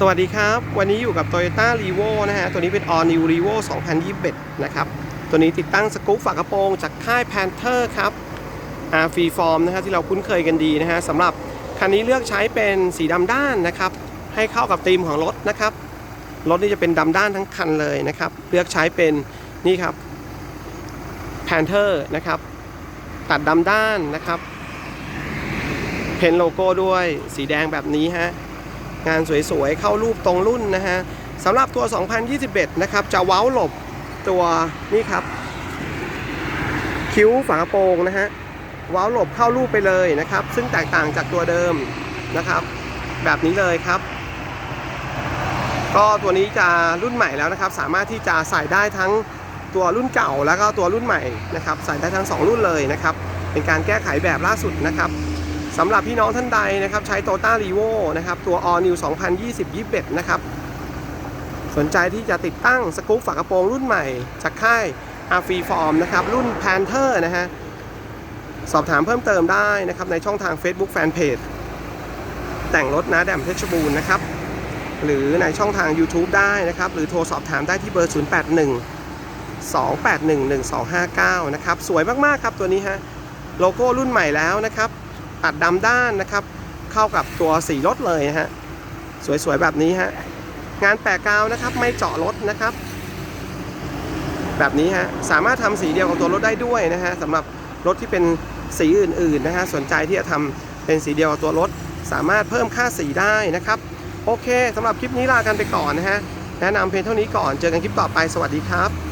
สวัสดีครับ วันนี้อยู่กับ Toyota r e v o นะฮะ ตัวนี้เป็น All New r e v o 2021 นะครับ ตัวนี้ติดตั้งสกู๊ปฝากระโปรงจากค่าย Panther ครับ R Free Form นะฮะที่เราคุ้นเคยกันดีนะฮะสำหรับคันนี้เลือกใช้เป็นสีดำด้านนะครับ ให้เข้ากับธีมของรถนะครับ รถนี่จะเป็นดำด้านทั้งคันเลยนะครับ เลือกใช้เป็นนี่ครับ Panther นะครับ ตัดดำด้านนะครับ เพ้นโลโก้ด้วยสีแดงแบบนี้ฮะ งานสวยๆ เข้ารูปตรงรุ่นนะฮะสำหรับตัว 2021 นะครับ จะเว้าหลบตัวนี่ครับ คิ้วฝาโปรงนะฮะ เว้าหลบเข้ารูปไปเลยนะครับ ซึ่งแตกต่างจากตัวเดิมนะครับ แบบนี้เลยครับ ก็ตัวนี้จะรุ่นใหม่แล้วนะครับ สามารถที่จะใส่ได้ทั้งตัวรุ่นเก่าแล้วก็ตัวรุ่นใหม่นะครับ ใส่ได้ทั้ง 2 รุ่นเลยนะครับ เป็นการแก้ไขแบบล่าสุดนะครับ สำหรับพี่น้องท่านใดนะครับใช้ t o ต้า r e v o นะครับตัว All New 2020 21นะครับสนใจที่จะติดตั้งสกู๊ปฝากระโปรงรุ่นใหม่ จากค่าย a r f r e e Form นะครับรุ่น Panther นะฮะสอบถามเพิ่มเติมได้นะครับในช่องทาง Facebook Fanpage แต่งรถนะแดมเพชรบูรณ์นะครับหรือในช่องทาง YouTube ได้นะครับ หรือโทรสอบถามได้ที่เบอร์ 081 281 1259 นะครับ สวยมาก ๆ ครับตัวนี้ฮะ โลโก้รุ่นใหม่แล้วนะครับ ตัดดำด้านนะครับ เข้ากับตัวสีรถเลยฮะสวยๆแบบนี้ฮะงานแปะกาวนะครับไม่เจาะรถนะครับ แบบนี้ฮะสามารถทำสีเดียวกับตัวรถได้ด้วยนะฮะสำหรับรถที่เป็นสีอื่นๆนะฮะสนใจที่จะทำเป็นสีเดียวกับตัวรถ สามารถเพิ่มค่าสีได้นะครับ โอเคสำหรับคลิปนี้ลากันไปก่อนนะฮะแนะนำเพียงเท่านี้ก่อนเจอกันคลิปต่อไปสวัสดีครับ